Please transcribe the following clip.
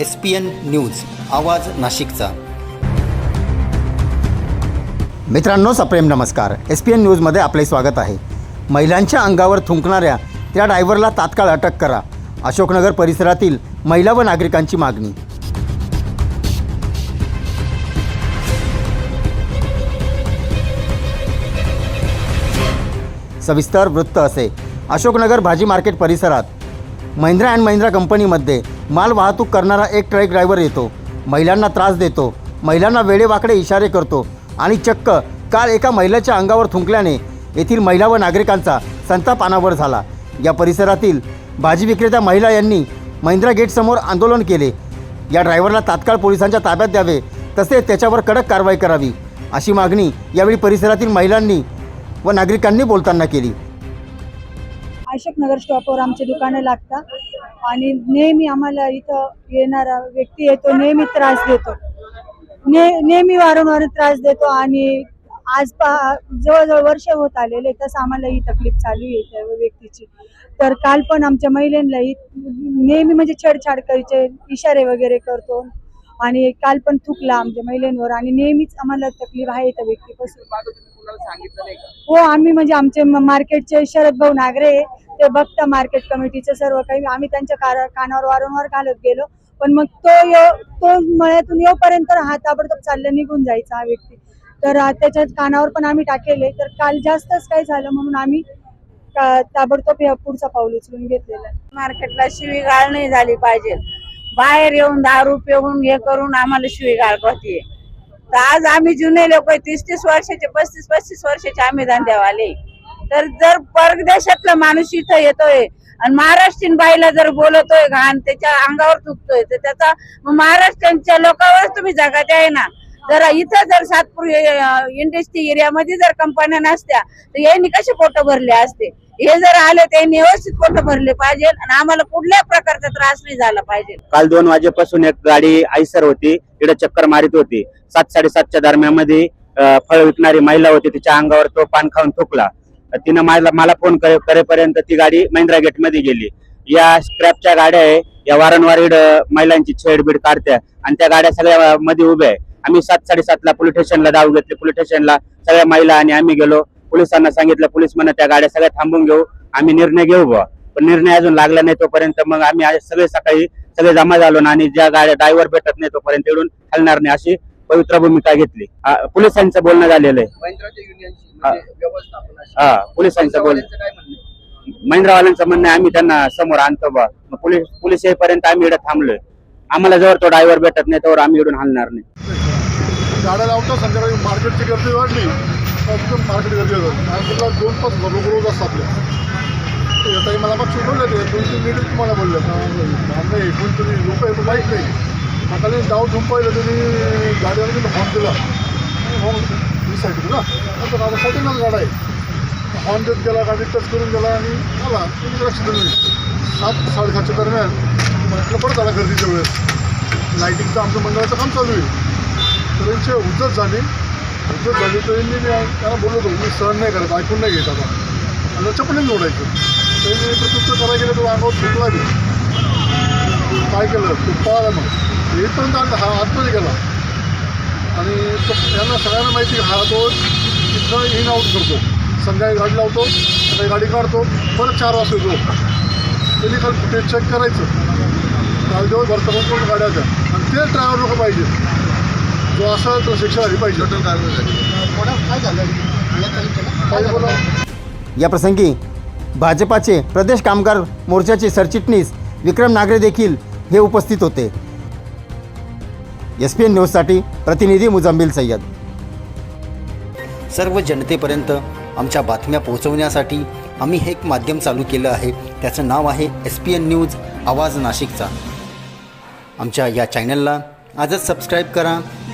S P N news आवाज नाशिकचा. मित्रांनो सप्रेम नमस्कार. एस पी एन न्यूजमध्ये आपले स्वागत आहे. महिलांच्या अंगावर थुंकणाऱ्या त्या ड्रायव्हरला तात्काळ अटक करा. अशोकनगर परिसरातील महिला व नागरिकांची मागणी. सविस्तर वृत्त असे. अशोकनगर भाजी मार्केट परिसरात महिंद्रा अँड महिंद्रा कंपनीमध्ये माल वाहतूक करणारा एक ट्रक ड्रायव्हर येतो. महिलांना त्रास देतो. महिलांना वेडेवाकडे इशारे करतो. आणि चक्क काल एका महिलेच्या अंगावर थुंकल्याने येथील महिला व नागरिकांचा संताप अनावर झाला. या परिसरातील भाजी विक्रेत्या महिला यांनी महिंद्रा गेटसमोर आंदोलन केले. या ड्रायव्हरला तात्काळ पोलिसांच्या ताब्यात द्यावे तसेच त्याच्यावर कडक कारवाई करावी अशी मागणी यावेळी परिसरातील महिलांनी व नागरिकांनी बोलताना केली. अशोक नगर स्टॉपवर आमचे दुकाने लागतात. आणि नेहमी आम्हाला इथं येणारा व्यक्ती आहे तो नेहमी त्रास देतो. ने नेहमी वारंवार त्रास देतो आणि आज पा जवळजवळ वर्ष होत आलेले तसं आम्हाला ही तकलीफ चालू आहे त्या व्यक्तीची. तर काल पण आमच्या महिलांना नेहमी म्हणजे छेडछाड करायचे इशारे वगैरे करतो. आणि काल पण थुकला आमच्या महिलांवर आणि नेहमीच आम्हाला तकलीफ आहे त्या व्यक्तीपासून. हो आम्ही म्हणजे आमचे मार्केटचे शरद भाऊ नागरे ते बघता मार्केट कमिटीचे सर्व काही. आम्ही त्यांच्या कार- कानावर वारंवार घालत गेलो. पण मग तो येऊ- तो मळ्यातून येऊपर्यंत हा ताबडतोब चाललं निघून जायचा हा व्यक्ती. तर त्याच्या कानावर पण आम्ही टाकेले. तर काल जास्तच काय झालं म्हणून आम्ही ताबडतोब या पुढचा पाऊल उचलून घेतलेला. मार्केटला शिवीगाळ नाही झाली पाहिजे. बाहेर येऊन दारू पिऊन हे करून आम्हाला शिवीगाळ करते तर आज आम्ही जुने लोक तीस तीस वर्षाचे पस्तीस पस्तीस वर्षाचे आम्ही धंद्यावाले तर जर परदेशातला माणूस इथं येतोय आणि महाराष्ट्रीयन बाईला जर बोलतोय घाण त्याच्या अंगावर चुकतोय तर त्याचा महाराष्ट्रांच्या लोकांवरच तुम्ही जगात आहे ना. जर इथं जर सातपूर इंडस्ट्री एरियामध्ये जर कंपन्या नसत्या तर यांनी कसे पोट भरले असते? हे जर आले त्यांनी व्यवस्थित पोट भरले पाहिजे आणि आम्हाला कुठल्या प्रकारचा त्रास नाही झाला पाहिजे. काल दोन वाजेपासून एक गाडी आयसर होती तिकडे चक्कर मारित होती. सात साडेसातच्या दरम्यानमध्ये मध्ये फळ विकणारी महिला होती तिच्या अंगावर तो पान खाऊन थुकला. तिनं मला मला फोन करे- करेपर्यंत ती गाडी महिंद्रा गेटमध्ये गेली. या स्क्रॅपच्या गाड्या आहे या वारंवार इकडं महिलांची छेडबीड काढत्या आणि त्या गाड्या सगळ्या मध्ये उभ्या आहे. आम्ही सात साडेसातला पोलीस स्टेशनला धाव घेतली. पोलीस स्टेशनला सगळ्या महिला आणि आम्ही गेलो. पोलिसांना सांगितलं पोलीस म्हणा त्या गाड्या सगळ्या थांबून घेऊ. आम्ही निर्णय घेऊ पण निर्णय अजून लागला नाही तोपर्यंत. मग आम्ही सगळे सकाळी सगळे जमा झालो ना आणि ज्या गाड्या ड्रायव्हर भेटत नाही तोपर्यंत इकडून हलणार नाही अशी पवित्र भूमिका घेतली. पोलिसांचं बोलणं झालेलं आहे. हा. म्हणजे पोलिसांचं बोल महिंद्रावाल्यांचं म्हणणं आम्ही त्यांना समोर आणतो बा पोलीस पोलीस येईपर्यंत आम्ही इकडे थांबलोय. आम्हाला जवळ तो ड्रायव्हर भेटत नाही त्यावर आम्ही इकडून हलणार नाही. गाड्या लावतो संध्याकाळी मार्केटची गर्दी वाढली तर तिथं मार्केट गर्दी होतं. मार्केटला दोन पाच लोक रोज असतात आपल्या येताही मला मग शिकवलं ते दोन तीन मिनिट तुम्हाला बोललं. नाही एकूण तुम्ही लोक येतो माहीत नाही. आता मी डाव झुंपायला तुम्ही गाडीवर तुम्ही हॉर्न दिला. हॉर्न मी साईड ना. तर आता साईडलाच गाडा आहे. हॉर्न देत गेला गाडी टच करून गेला आणि आला. तुम्ही लक्ष दिलं सात साडेसातच्या दरम्यान म्हटलं परत आला गर्दीच्या वेळेस. लाईटिंगचं आमचं मंडळाचं काम चालू आहे. तर उद्धत झाली उद्धत झाली तर मी त्यांना बोललो होतो मी सहन नाही करत ऐकून नाही घेत आता. आणि चपलीने जोडायचं. त्यांनी प्रत्युत्तर करायला गेलं तर अंगावर फुटला मी काय केलं? तो पळाला मग. इथपर्यंत आला हा आतमध्ये गेला. आणि तो यांना सगळ्यांना माहिती हा तो तिथं इन आऊट करतो. संध्याकाळी गाडी लावतो सकाळी गाडी काढतो परत चार वाजता येतो. त्यांनी काल फुटेज चेक करायचं. काल दिवस तरुण कोण गाड्या होत्या? आणि ते ड्रायव्हर लोक पाहिजे. जो असेल तो शिक्षा झाली पाहिजे. टोटल. काय झालं? काय बोला. याप्रसंगी भाजपाचे प्रदेश कामगार मोर्चाचे सरचिटणीस विक्रम नागरे देखील हे उपस्थित होते. एस पी एन न्यूजसाठी प्रतिनिधी मुजम्मिल सय्यद. सर्व जनतेपर्यंत आमच्या बातम्या पोहोचवण्यासाठी आम्ही हे एक माध्यम चालू केलं आहे. त्याचं नाव आहे एस पी एन न्यूज आवाज नाशिकचा. आमच्या या चॅनलला आजच सबस्क्राईब करा.